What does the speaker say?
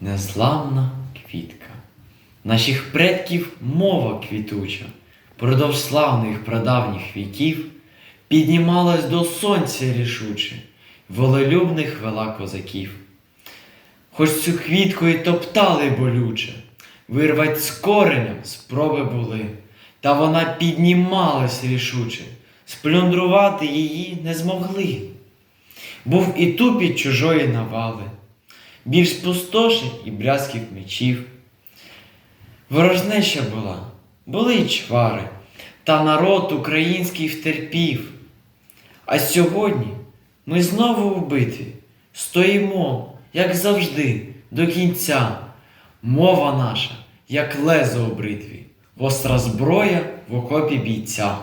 незламна квітка. Наших предків мова квітуча, продовж славних прадавніх віків, піднімалась до сонця рішуче, волелюбних вела козаків. Хоч цю квітку й топтали болюче, вирвать з коренем спроби були, та вона піднімалась рішуче, сплюндрувати її не змогли. Був і тупіт чужої навали, більш спустошень і брязків мечів. Ворожнеча була, були й чвари, та народ український втерпів. А сьогодні ми знову в битві стоїмо, як завжди, до кінця. Мова наша, як лезо у бритві, востра зброя в окопі бійця.